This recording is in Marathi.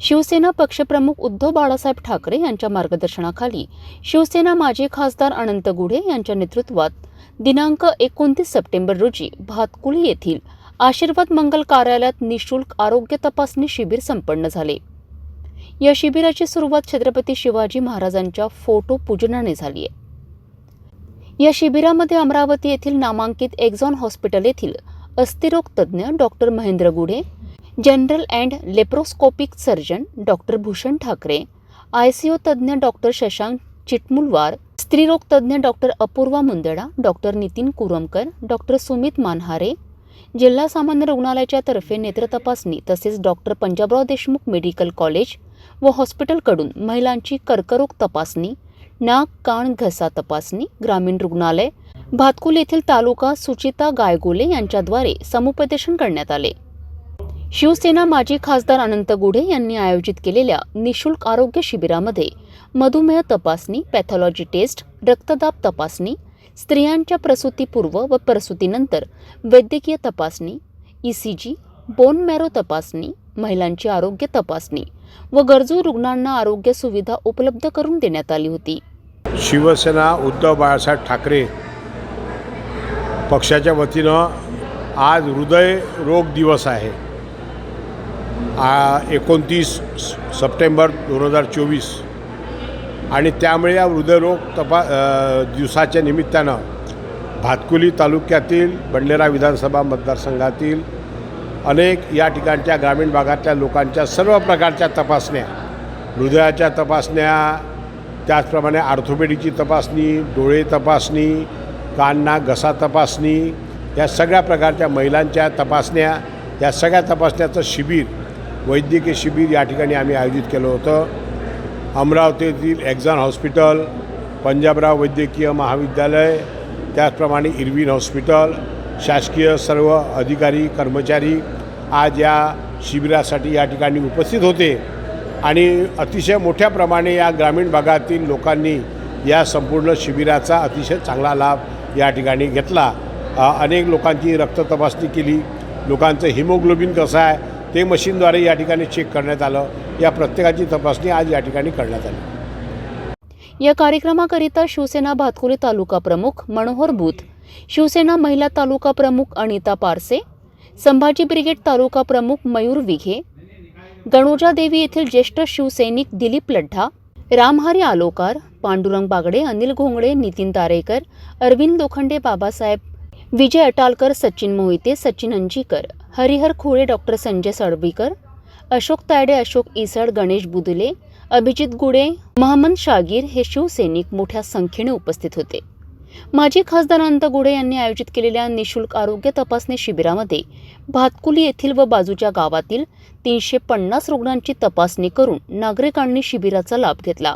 शिवसेना पक्षप्रमुख उद्धव बाळासाहेब ठाकरे यांच्या मार्गदर्शनाखाली शिवसेना माजी खासदार अनंत गुढे यांच्या नेतृत्वात दिनांक एकोणतीस सप्टेंबर रोजी भातकुली येथील आशीर्वाद मंगल कार्यालयात निशुल्क आरोग्य तपासणी शिबिर संपन्न झाले. या शिबिराची सुरुवात छत्रपती शिवाजी महाराजांच्या फोटो पूजनाने झाली आहे. या शिबिरामध्ये अमरावती येथील नामांकित एक्झॉन हॉस्पिटल येथील अस्थिरोग तज्ज्ञ doctor Mahendra Gudhe general and laparoscopic surgeon doctor Bhushan Thakare ICU तज्ज्ञ डॉक्टर शशांक चिटमुलवार स्त्रीरोग तज्ज्ञ doctor Apurva Mundada doctor Nitin Kuramkar doctor Sumit Manhare जिल्हा सामान्य रुग्णालयाच्या तर्फे नेत्र तपासणी तसेच doctor Panjabrao Deshmukh medical college व हॉस्पिटलकडून महिलांची कर्करोग तपासणी नाक कान घसा तपासणी ग्रामीण रुग्णालय भातकुल येथील तालुका सुचिता गायगोले यांच्याद्वारे समुपदेशन करण्यात आले. शिवसेना माजी खासदार अनंत गुढे यांनी आयोजित केलेल्या निशुल्क आरोग्य शिबिरामध्ये मधुमेह तपासणी पॅथॉलॉजी टेस्ट रक्तदाब तपासणी स्त्रियांच्या प्रसूतीपूर्व व प्रसूतीनंतर वैद्यकीय तपासणी ईसीजी बोन मॅरो तपासणी महिलांची आरोग्य तपासणी व गरजू रुग्णांना आरोग्य सुविधा उपलब्ध करून देण्यात आली होती. शिवसेना उद्धव बाळासाहेब ठाकरे पक्षाच्या वतीनं आज हृदयरोग दिवस आहे. आ एकोणतीस सप्टेंबर दोन हजार चोवीस. आणि त्यामुळे या हृदयरोग तपा दिवसाच्या निमित्तानं भातकुली तालुक्यातील बंडेरा विधानसभा मतदारसंघातील अनेक या ठिकाणच्या ग्रामीण भागातल्या लोकांच्या सर्व प्रकारच्या तपासण्या हृदयाच्या तपासण्या त्याचप्रमाणे आर्थोपेडीची तपासणी डोळे तपासणी कान घसा तपासणी या सगळ्या प्रकारच्या महिलांच्या तपासण्या या सगळ्या तपासण्याचं शिबिर वैद्यकीय शिबिर या ठिकाणी आम्ही आयोजित केलं होतं. अमरावतीतील एक्झान हॉस्पिटल पंजाबराव वैद्यकीय महाविद्यालय त्याचप्रमाणे इरविन हॉस्पिटल शासकीय सर्व अधिकारी कर्मचारी आज या शिबिरासाठी या ठिकाणी उपस्थित होते. आणि अतिशय मोठ्या प्रमाणे या ग्रामीण भागातील लोकांनी या संपूर्ण शिबिराचा अतिशय चांगला लाभ या ठिकाणी घेतला. अनेक लोकांची रक्त तपासणी केली. लोकांचं हिमोग्लोबिन कसं आहे? ते मशीनद्वारे या ठिकाणी चेक करण्यात आलं. या प्रत्येकाची तपासणी आज या ठिकाणी करण्यात आली. या कार्यक्रमाकरिता शिवसेना भातकुली तालुका प्रमुख मनोहर बूथ शिवसेना महिला तालुका प्रमुख अनिता पारसे संभाजी ब्रिगेड तालुका प्रमुख मयूर विघे गणोजा देवी येथील ज्येष्ठ शिवसैनिक दिलीप लड्ढा रामहरी आलोकार पांडुरंग बागडे अनिल घोंगडे नितीन तारेकर अरविंद लोखंडे बाबासाहेब विजय अटालकर सचिन मोहिते सचिन अंजीकर हरिहर खुळे डॉक्टर संजय सडवीकर अशोक तायडे अशोक इसड गणेश बुदुले अभिजित गुडे महमद शागीर हे शिवसैनिक मोठ्या संख्येने उपस्थित होते. माजी खासदार अनंत गुडे यांनी आयोजित केलेल्या निशुल्क आरोग्य तपासणी शिबिरामध्ये भातकुली येथील व बाजूच्या गावातील तीनशे पन्नास रुग्णांची तपासणी करून नागरिकांनी शिबिराचा लाभ घेतला.